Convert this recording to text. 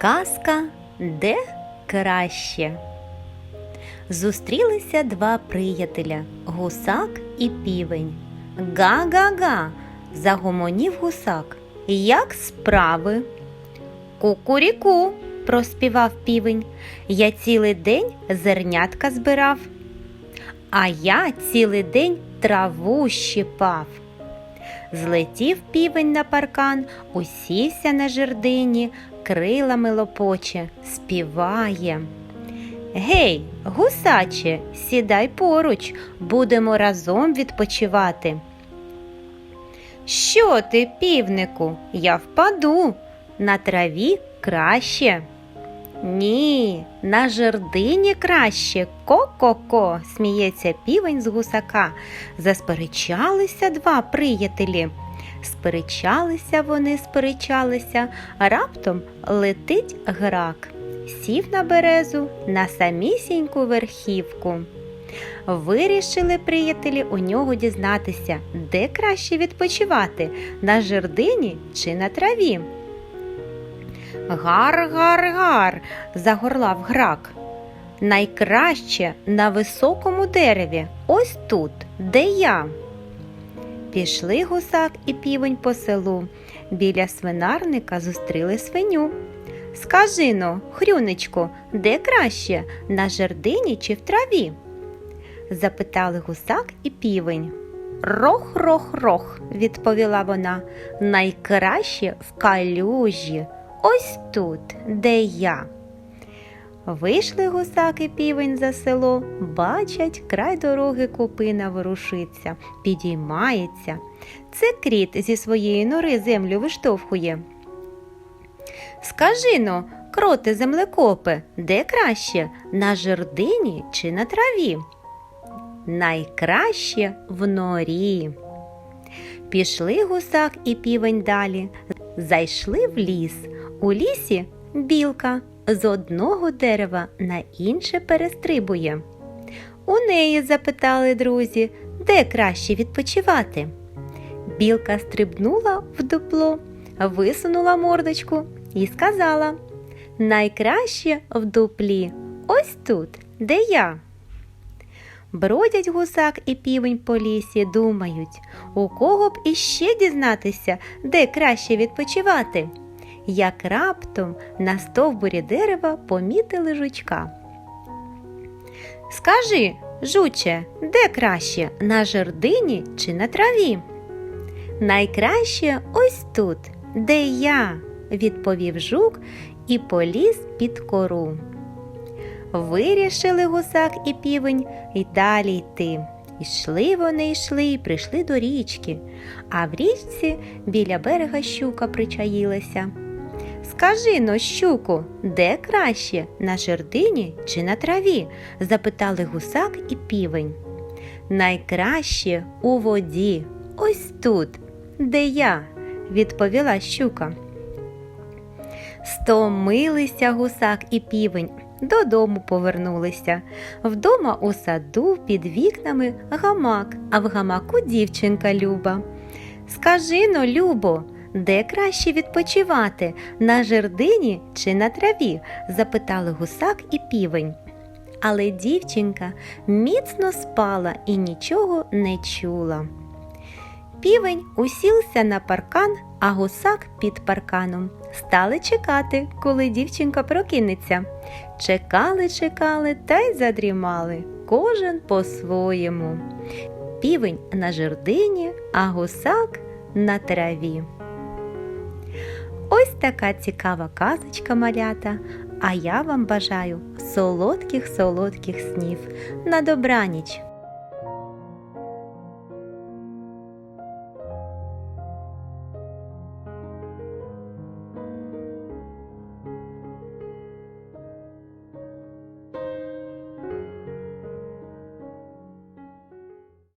Казка де краще. Зустрілися два приятеля гусак і півень. Га-га-га. загомонів гусак. Як справи? Кукуріку, проспівав півень. Я цілий день зернятка збирав, а я цілий день траву щипав. Злетів півень на паркан, усівся на жердині, крилами лопоче, співає. Гей, гусаче, сідай поруч, будемо разом відпочивати. Що ти, півнику, я впаду, на траві краще. Ні, на жердині краще. Ко-ко-ко, сміється півень з гусака. Засперечалися два приятелі. Сперечалися вони, сперечалися, раптом летить грак. Сів на березу на самісіньку верхівку. Вирішили приятелі у нього дізнатися, де краще відпочивати на жердині чи на траві. Гар, гар, гар, загорлав грак. Найкраще на високому дереві, ось тут, де я. Пішли гусак і півень по селу. Біля свинарника зустріли свиню. Скажи но, хрюнечко, де краще, на жердині чи в траві? запитали гусак і півень. Рох, рох, рох, відповіла вона. Найкраще в калюжі, ось тут, де я. Вийшли гусак і півень за село, бачать, край дороги купина ворушиться, підіймається. Це кріт зі своєї нори землю виштовхує. Скажи но, кроти землекопи, де краще, на жердині чи на траві? Найкраще в норі. Пішли гусак і півень далі, зайшли в ліс. У лісі білка з одного дерева на інше перестрибує. У неї запитали друзі, де краще відпочивати. Білка стрибнула в дупло, висунула мордочку і сказала Найкраще в дуплі, ось тут, де я. Бродять гусак і півень по лісі, думають, у кого б іще дізнатися, де краще відпочивати. Як раптом на стовбурі дерева помітили жучка. Скажи, жуче, де краще, на жердині чи на траві? Найкраще ось тут, де я, відповів жук і поліз під кору. Вирішили гусак і півень й далі йти. Ішли вони йшли і прийшли до річки, а в річці біля берега щука причаїлася. Скажи но, щуку, де краще, на жердині чи на траві? запитали гусак і півень. Найкраще у воді, ось тут, де я, відповіла щука. Стомилися гусак і півень, додому повернулися. Вдома у саду під вікнами гамак, а в гамаку дівчинка Люба. Скажи но, Любо, де краще відпочивати, на жердині чи на траві? запитали гусак і півень. Але дівчинка міцно спала і нічого не чула. Півень усівся на паркан, а гусак під парканом. Стали чекати, коли дівчинка прокинеться. Чекали, чекали та й задрімали, кожен по-своєму. Півень на жердині, а гусак на траві. Ось така цікава казочка малята. А я вам бажаю солодких солодких снів. На добраніч!